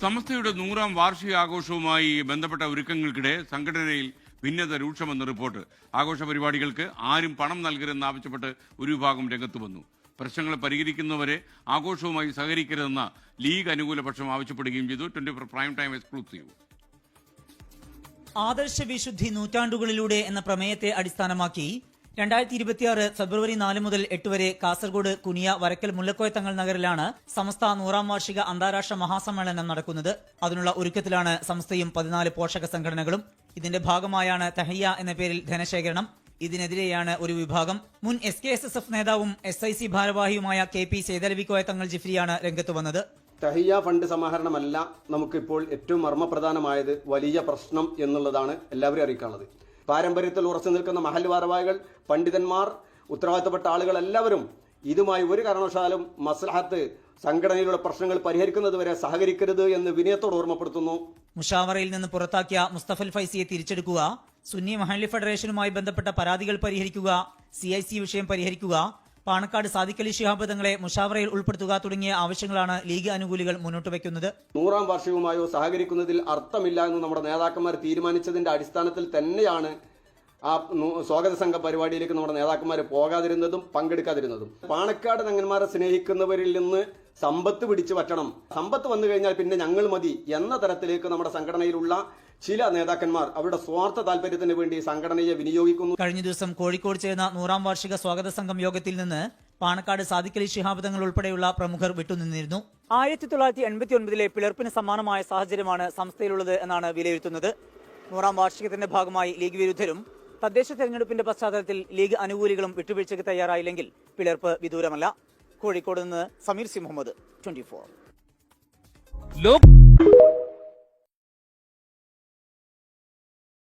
സമസ്തയുടെ നൂറാം വാർഷിക ആഘോഷവുമായി ബന്ധപ്പെട്ട ഒരുക്കങ്ങൾക്കിടെ സംഘടനയിൽ ഭിന്നത രൂക്ഷമെന്ന റിപ്പോർട്ട്. ആഘോഷ പരിപാടികൾക്ക് ആരും പണം നൽകരുതെന്ന് ആവശ്യപ്പെട്ട് ഒരു വിഭാഗം രംഗത്ത് വന്നു. പ്രശ്നങ്ങൾ പരിഹരിക്കുന്നവരെ ആഘോഷവുമായി സഹകരിക്കരുതെന്ന ലീഗ് അനുകൂല പക്ഷം ആവശ്യപ്പെടുകയും ചെയ്തു. Twenty four prime time exclusive. ആദർശ വിശുദ്ധി നൂറ്റാണ്ടുകളിലൂടെ എന്ന പ്രമേയത്തെ അടിസ്ഥാനമാക്കി രണ്ടായിരത്തി ഇരുപത്തിയാറ് ഫെബ്രുവരി നാല് മുതൽ എട്ട് വരെ കാസർഗോഡ് കുനിയ വരക്കൽ മുല്ലക്കോയ തങ്ങൾ നഗറിലാണ് സമസ്ത നൂറാം വാർഷിക അന്താരാഷ്ട്ര മഹാസമ്മേളനം നടക്കുന്നത്. അതിനുള്ള ഒരുക്കത്തിലാണ് സംസ്ഥയും പതിനാല് പോഷക സംഘടനകളും. ഇതിന്റെ ഭാഗമായാണ് തഹയ്യ എന്ന പേരിൽ ധനശേഖരണം. ഇതിനെതിരെയാണ് ഒരു വിഭാഗം. മുൻ S K S S F നേതാവും എസ് ഐ സി ഭാരവാഹിയുമായ കെ പി സേതലവിക്കോയ തങ്ങൾ ജിഫ്രിയാണ് രംഗത്ത് വന്നത്. തഹിയ ഫണ്ട് സമാഹരണമല്ല നമുക്കിപ്പോൾ ഏറ്റവും മർമ്മപ്രധാനമായത് വലിയ പ്രശ്നം എന്നുള്ളതാണ് എല്ലാവരും അറിയിക്കാനുള്ളത്. പാരമ്പര്യത്തിൽ ഉറച്ചു നിൽക്കുന്ന മഹൽ ഭാരവാഹികൾ പണ്ഡിതന്മാർ ഉത്തരവാദിത്തപ്പെട്ട ആളുകൾ എല്ലാവരും ഇതുമായി ഒരു കാരണവശാലും മസ്ലഹത്ത് സംഘടനയിലുള്ള പ്രശ്നങ്ങൾ പരിഹരിക്കുന്നത് വരെ സഹകരിക്കരുത് എന്ന് വിനയത്തോട് ഓർമ്മപ്പെടുത്തുന്നു. മുഷാവറയിൽ നിന്ന് പുറത്താക്കിയ മുസ്തഫൽ ഫൈസിയെ തിരിച്ചെടുക്കുക സുന്നി മഹല്ലി ഫെഡറേഷനുമായി ബന്ധപ്പെട്ട പരാതികൾ പരിഹരിക്കുക സി വിഷയം പരിഹരിക്കുക പാണക്കാട് സാദിഖലി ശിഹാബ് തങ്ങളെ മുഷാവറയിൽ ഉൾപ്പെടുത്തുക തുടങ്ങിയ ആവശ്യങ്ങളാണ് ലീഗ് അനുകൂലികൾ മുന്നോട്ട് വയ്ക്കുന്നത്. നൂറാം വർഷവുമായോ സഹകരിക്കുന്നതിൽ അർത്ഥമില്ല എന്ന് നമ്മുടെ നേതാക്കന്മാർ തീരുമാനിച്ചതിന്റെ അടിസ്ഥാനത്തിൽ തന്നെയാണ് ആ സ്വാഗത സംഘ പരിപാടിയിലേക്ക് നമ്മുടെ നേതാക്കന്മാർ പോകാതിരുന്നതും പങ്കെടുക്കാതിരുന്നതും. പാണക്കാട് തങ്ങന്മാരെ സ്നേഹിക്കുന്നവരിൽ നിന്ന് സമ്പത്ത് പിടിച്ചു പറ്റണം. സമ്പത്ത് വന്നു കഴിഞ്ഞാൽ പിന്നെ ഞങ്ങൾ മതി എന്ന തരത്തിലേക്ക് നമ്മുടെ സംഘടനയിലുള്ള ചില നേതാക്കന്മാർ അവരുടെ സ്വാർത്ഥ താല്പര്യത്തിന് വേണ്ടി സംഘടനയെ വിനിയോഗിക്കുന്നു. കഴിഞ്ഞ ദിവസം കോഴിക്കോട് ചേർന്ന നൂറാം വാർഷിക സ്വാഗത സംഘം യോഗത്തിൽ നിന്ന് പാണക്കാട് സാദിക്കലി ശിഹാബ് തങ്ങൾ ഉൾപ്പെടെയുള്ള പ്രമുഖർ വിട്ടുനിന്നിരുന്നു. ആയിരത്തി തൊള്ളായിരത്തി എൺപത്തി ഒൻപതിലെ പിളർപ്പിന് സമാനമായ സാഹചര്യമാണ് സംസ്ഥയിലുള്ളത് എന്നാണ് വിലയിരുത്തുന്നത്. നൂറാം വാർഷികത്തിന്റെ ഭാഗമായി ലീഗ് വിരുദ്ധരും തദ്ദേശ തെരഞ്ഞെടുപ്പിന്റെ പശ്ചാത്തലത്തിൽ ലീഗ് അനുകൂലികളും വിട്ടുവീഴ്ചയ്ക്ക് തയ്യാറായില്ലെങ്കിൽ പിളർപ്പ് വിദൂരമല്ല. കോഴിക്കോട് നിന്ന് Sameer C Muhammad twenty four.